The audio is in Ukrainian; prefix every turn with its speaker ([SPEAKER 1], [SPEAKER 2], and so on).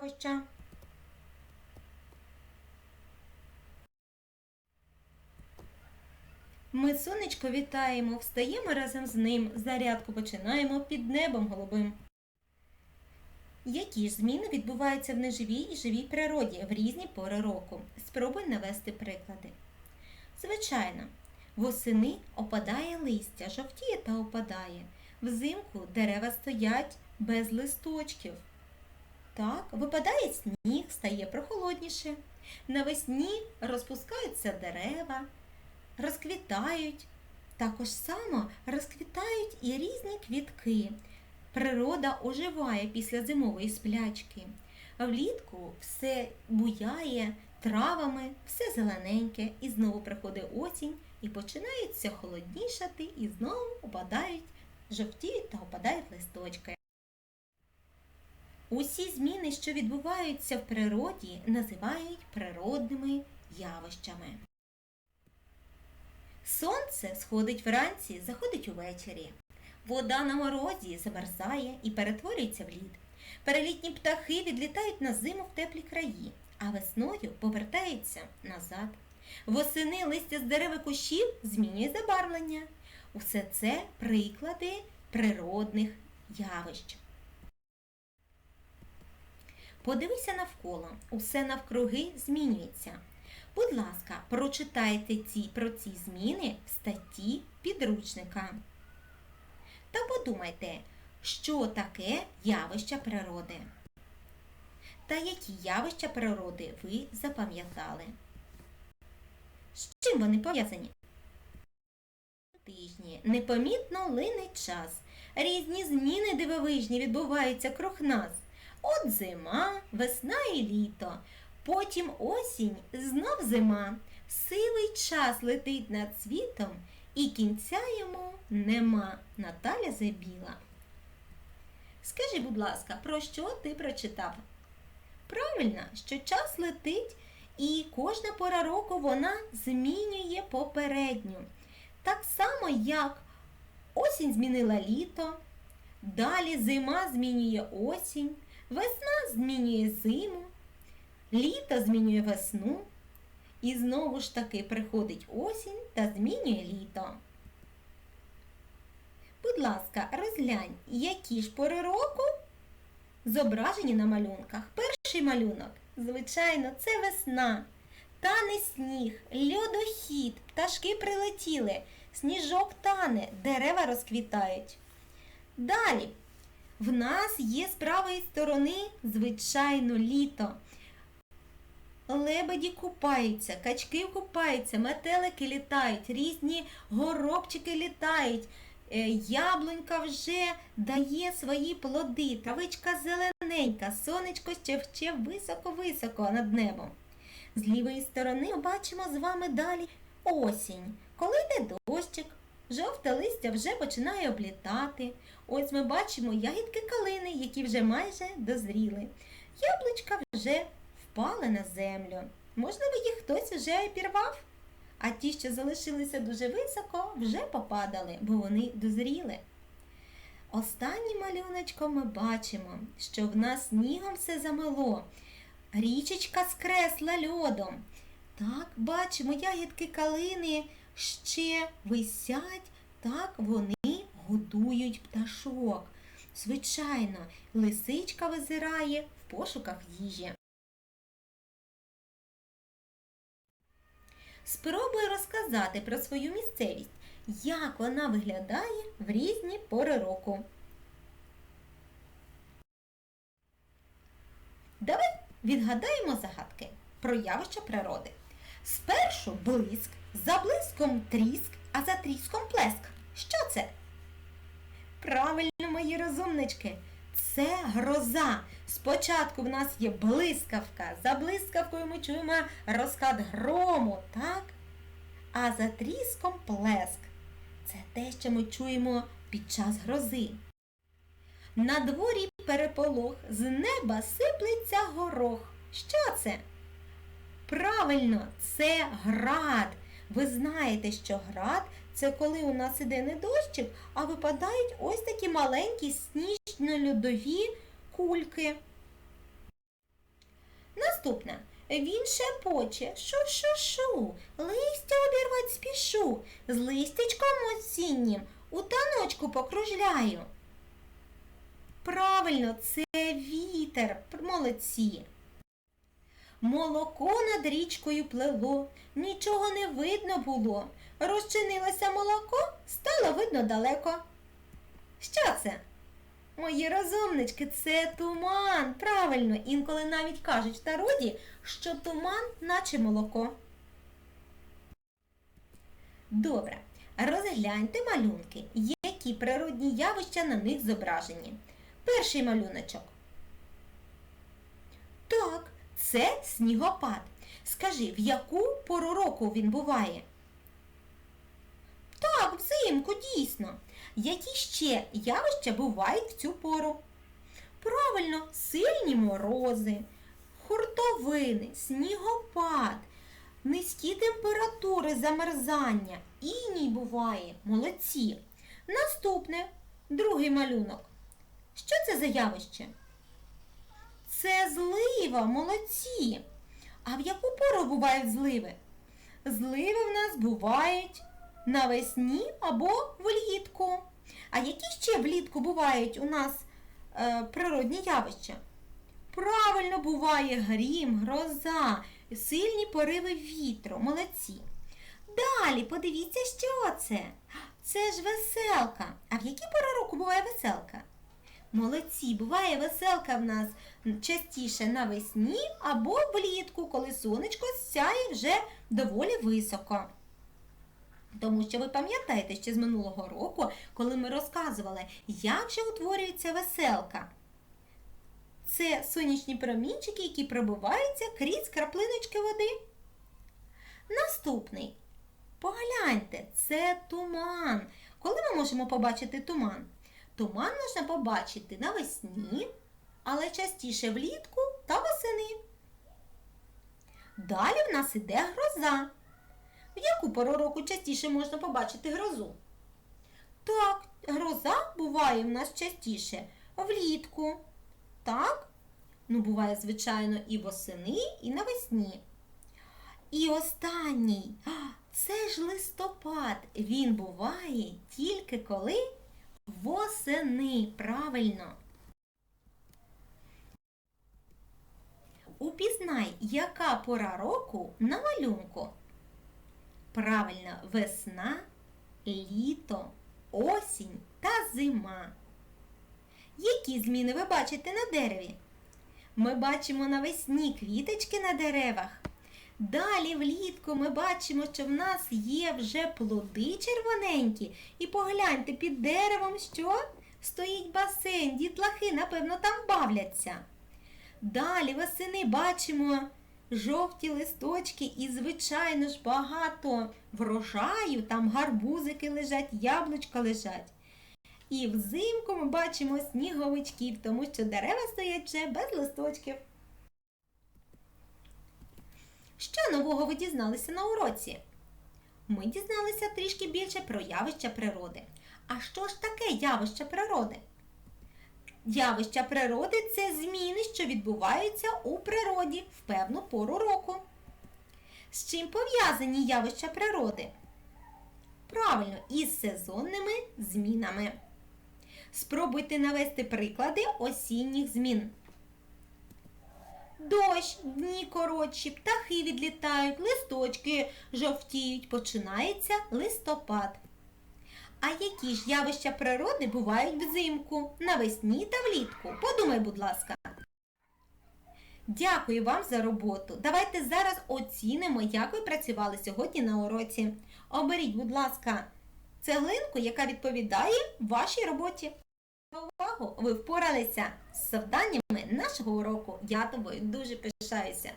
[SPEAKER 1] явища. Ми сонечко вітаємо, встаємо разом з ним, зарядку починаємо під небом голубим. Які ж зміни відбуваються в неживій і живій природі в різні пори року? Спробуй навести приклади. Звичайно, восени опадає листя, жовтіє та опадає. Взимку дерева стоять без листочків. Так, випадає сніг, стає прохолодніше. Навесні розпускаються дерева, розквітають. Також само розквітають і різні квітки. Природа оживає після зимової сплячки. Влітку все буяє травами, все зелененьке, і знову приходить осінь, і починається холоднішати, і знову опадають, жовтіють та опадають листочки. Усі зміни, що відбуваються в природі, називають природними явищами. Сонце сходить вранці, заходить увечері. Вода на морозі замерзає і перетворюється в лід. Перелітні птахи відлітають на зиму в теплі краї, а весною повертаються назад. Восени листя з дерев і кущів змінює забарвлення. Усе це приклади природних явищ. Подивися навколо, усе навкруги змінюється. Будь ласка, прочитайте ці, про ці зміни в статті підручника. Та подумайте, що таке явища природи. Та які явища природи ви запам'ятали? З чим вони пов'язані? Тижні непомітно лине час. Різні зміни дивовижні відбуваються круг нас. От зима, весна і літо. Потім осінь, знов зима. Сивий час летить над світом, і кінця йому нема. Наталя Забіла. Скажи, будь ласка, про що ти прочитав? Правильно, що час летить, і кожна пора року вона змінює попередню. Так само, як осінь змінила літо, далі зима змінює осінь, весна змінює зиму, літо змінює весну, і знову ж таки приходить осінь та змінює літо. Будь ласка, розглянь, які ж пори року зображені на малюнках. Перший малюнок, звичайно, це весна. Тане сніг, льодохід, пташки прилетіли, сніжок тане, дерева розквітають. Далі, в нас є з правої сторони, звичайно, літо. Лебеді купаються, качки купаються, метелики літають, різні горобчики літають. Е, Яблунька вже дає свої плоди, травичка зелененька, сонечко щевче високо-високо над небом. З лівої сторони бачимо з вами далі осінь, коли йде дощик, жовте листя вже починає облітати. Ось ми бачимо ягідки калини, які вже майже дозріли. Яблучка вже впали на землю. Можливо, їх хтось вже пірвав, а ті, що залишилися дуже високо, вже попадали, бо вони дозріли. Останнім малюночком ми бачимо, що в нас снігом все замело. Річечка скресла льодом. Так, бачимо, ягідки калини ще висять, так вони годують пташок. Звичайно, лисичка визирає в пошуках їжі. Спробуй розказати про свою місцевість, як вона виглядає в різні пори року. Давай відгадаємо загадки про явища природи. Спершу блиск, за блиском тріск, а за тріском плеск. Що це? Правильно, мої розумнички, це гроза. Спочатку в нас є блискавка. За блискавкою ми чуємо розкат грому, так? А за тріском плеск. Це те, що ми чуємо під час грози. На дворі переполох, з неба сиплеться горох. Що це? Правильно, це град. Ви знаєте, що град це коли у нас іде не дощик, а випадають ось такі маленькі сніжно-льодові кульки. Наступне. Він шепоче, шу-шу-шу, листя обірвать спішу, з листячком осіннім у таночку покружляю. Правильно, це вітер. Молодці. Молоко над річкою плело, нічого не видно було. Розчинилося молоко, стало видно далеко. Що це? Мої розумнички, це туман. Правильно, інколи навіть кажуть в народі, що туман наче молоко. Добре, розгляньте малюнки, які природні явища на них зображені. Перший малюночок. Так, це снігопад. Скажи, в яку пору року він буває? Так, взимку, дійсно. Які ще явища бувають в цю пору? Правильно, сильні морози, хуртовини, снігопад, низькі температури замерзання, іній буває. Молодці. Наступне, другий малюнок. Що це за явище? Це злива, молодці. А в яку пору бувають зливи? Зливи в нас бувають навесні або влітку. А які ще влітку бувають у нас е, природні явища? Правильно буває грім, гроза, сильні пориви вітру. Молодці. Далі подивіться, що це. Це ж веселка. А в які пори року буває веселка? Молодці, буває веселка в нас частіше навесні або влітку, коли сонечко сяє вже доволі високо. Тому що ви пам'ятаєте ще з минулого року, коли ми розказували, як же утворюється веселка. Це сонячні промінчики, які пробиваються крізь краплиночки води. Наступний. Погляньте, це туман. Коли ми можемо побачити туман? Туман можна побачити навесні, але частіше влітку та восени. Далі в нас іде гроза. В яку пору року частіше можна побачити грозу? Так, гроза буває в нас частіше влітку. Так? Ну, буває, звичайно, і восени, і навесні. І останній це ж листопад. Він буває тільки коли восени. Правильно. Упізнай, яка пора року на малюнку. Правильно, весна, літо, осінь та зима. Які зміни ви бачите на дереві? Ми бачимо навесні квіточки на деревах. Далі влітку ми бачимо, що в нас є вже плоди червоненькі. І погляньте, під деревом що? Стоїть басейн, дітлахи, напевно, там бавляться. Далі восени бачимо жовті листочки і, звичайно ж, багато врожаю, там гарбузики лежать, яблучка лежать. І взимку ми бачимо сніговичків, тому що дерева стоять вже без листочків. Що нового ви дізналися на уроці? Ми дізналися трішки більше про явища природи. А що ж таке явище природи? Явища природи це зміни, що відбуваються у природі в певну пору року. З чим пов'язані явища природи? Правильно, із сезонними змінами. Спробуйте навести приклади осінніх змін. Дощ, дні коротші, птахи відлітають, листочки жовтіють, починається листопад. А які ж явища природи бувають взимку, навесні та влітку? Подумай, будь ласка. Дякую вам за роботу. Давайте зараз оцінимо, як ви працювали сьогодні на уроці. Оберіть, будь ласка, цеглинку, яка відповідає вашій роботі. Увагу! Ви впоралися з завданнями нашого уроку. Я тобою дуже пишаюся.